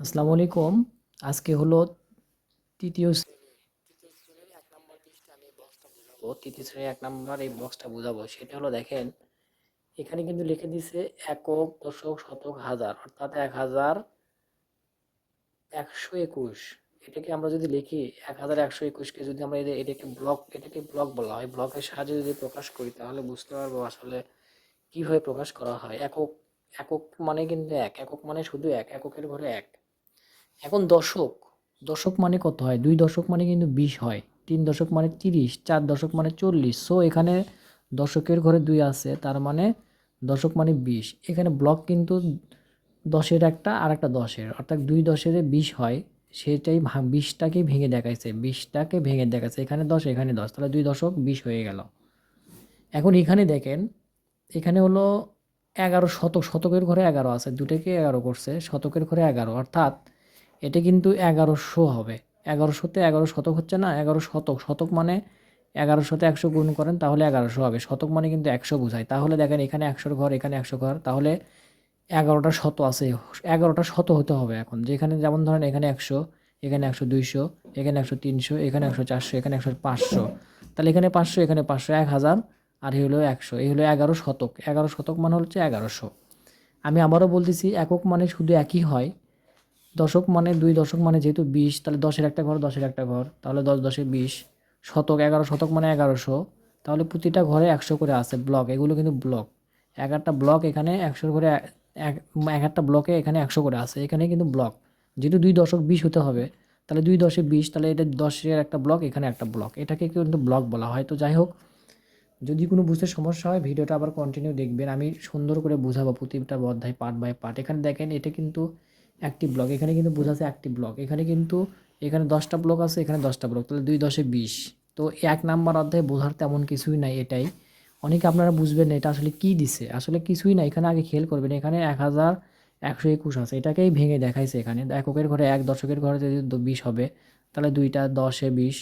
আসসালামু আলাইকুম। আজকে হলো তৃতীয় তৃতীয় শ্রেণির এক নম্বর এই বক্সটা বোঝাবো। সেটা হলো দেখেন, এখানে কিন্তু লিখে দিছে একক, দশক, শতক, হাজার। অর্থাৎ এক হাজার একশো একুশ। এটাকে আমরা যদি লিখি, এক হাজার একশো একুশকে যদি আমরা এটাকে ব্লক এটাকে ব্লক বলা হয় ব্লকের সাহায্যে যদি প্রকাশ করি, তাহলে বুঝতে পারব আসলে কীভাবে প্রকাশ করা হয়। একক একক মানে কিন্তু এক। একক মানে শুধু এক। এককের ঘরে এক। এখন দশক। দশক মানে কত হয়? দুই দশক মানে কিন্তু বিশ হয়। তিন দশক মানে তিরিশ, চার দশক মানে চল্লিশ। সো এখানে দশকের ঘরে দুই আছে, তার মানে দশক মানে বিশ। এখানে ব্লক কিন্তু দশের একটা আর একটা দশের। অর্থাৎ দুই দশের বিশ হয়, সেটাই বিশটাকেই ভেঙে দেখাইছে। বিশটাকে ভেঙে দেখাচ্ছে এখানে দশ এখানে দশ। তাহলে দুই দশক বিশ হয়ে গেল। এখন এখানে দেখেন, এখানে হলো এগারো শতক। শতকের ঘরে এগারো আছে। দুটোকে এগারো করছে। শতকের ঘরে এগারো। অর্থাৎ এটা কিন্তু এগারোশো হবে। এগারোশোতে এগারো শতক হচ্ছে না, এগারো শতক। শতক মানে এগারোশোতে একশো গুণ করেন, তাহলে এগারোশো হবে। শতক মানে কিন্তু একশো বোঝায়। তাহলে দেখেন এখানে একশোর ঘর, এখানে একশো ঘর, তাহলে এগারোটা শত আছে। এগারোটা শত হতে হবে এখন। যেখানে যেমন ধরেন এখানে একশো এখানে একশো দুইশো, এখানে একশো তিনশো, এখানে একশো চারশো, এখানে একশো পাঁচশো। তাহলে এখানে পাঁচশো এখানে পাঁচশো, এক হাজার, আর এই হলো একশো। এই হলো এগারো শতক। এগারো শতক মানে হচ্ছে এগারোশো। আমি আবারও বলতেছি, একক মানে শুধু একই হয়। দশক মানে দুই দশক মানে যেহেতু বিশ, তাহলে দশের একটা ঘর, দশের একটা ঘর। তাহলে দশ দশে বিশ। শতক এগারো, শতক মানে এগারোশো। তাহলে প্রতিটা ঘরে একশো করে আছে ব্লক। এগুলো কিন্তু ব্লক। এক একটা ব্লক এখানে একশোর করে এক একটা ব্লকে এখানে একশো করে আছে। এখানে কিন্তু ব্লক। যেহেতু দুই দশক বিশ হতে হবে, তাহলে দুই দশে বিশ, তাহলে এটা দশের একটা ব্লক, এখানে একটা ব্লক। এটাকে কিন্তু ব্লক বলা হয়। তো যাই হোক, যদি কোনো বুঝতে সমস্যা হয়, ভিডিওটা আবার কন্টিনিউ দেখবেন। আমি সুন্দর করে বোঝাবো প্রতিটা অধ্যায় পার্ট বাই পার্ট এখানে দেখেন, এটা কিন্তু একটি ব্লক এখানে কিন্তু বোঝাচ্ছে একটি ব্লক এখানে কিন্তু, এখানে দশটা ব্লক আছে, এখানে দশটা ব্লক তাহলে দুই দশে বিশ। তো এক নাম্বার অধ্যায় বোঝার তেমন কিছুই নাই এটাই। অনেকে আপনারা বুঝবেন এটা আসলে কি দিছে। আসলে কিছুই না এখানে আগে খেয়াল করবেন, এখানে এক হাজার একশো একুশ আছে। এটাকেই ভেঙে দেখাইছে এখানে। এককের ঘরে এক, দশকের ঘরে যদি বিশ হবে, তাহলে দুইটা দশে বিশ।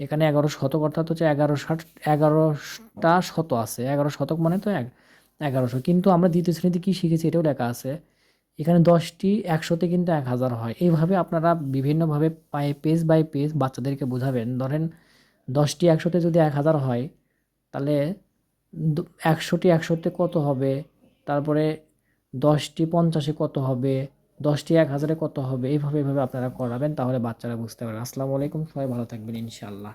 এখানে এগারো শতক, অর্থাৎ হচ্ছে এগারো ষাট, এগারোটা শত আছে। এগারো শতক মানে তো এক, এগারোশো। কিন্তু আমরা দ্বিতীয় শ্রেণীতে কী শিখেছি এটাও লেখা আছে। এখানে দশটি, একশোতে কিন্তু এক হাজার হয়। এইভাবে আপনারা বিভিন্নভাবে পায়ে পেজ বাই পেজ বাচ্চাদেরকে বোঝাবেন। ধরেন দশটি, একশোতে যদি এক হাজার হয়, তাহলে একশোটি, একশোতে কত হবে? তারপরে দশটি, পঞ্চাশে কত হবে? দশটি, এক হাজারে কত হবে? এইভাবে এইভাবে আপনারা করাবেন, তাহলে বাচ্চারা বুঝতে পারবে। আসসালামু আলাইকুম, সবাই ভালো থাকবেন, ইনশাআল্লাহ।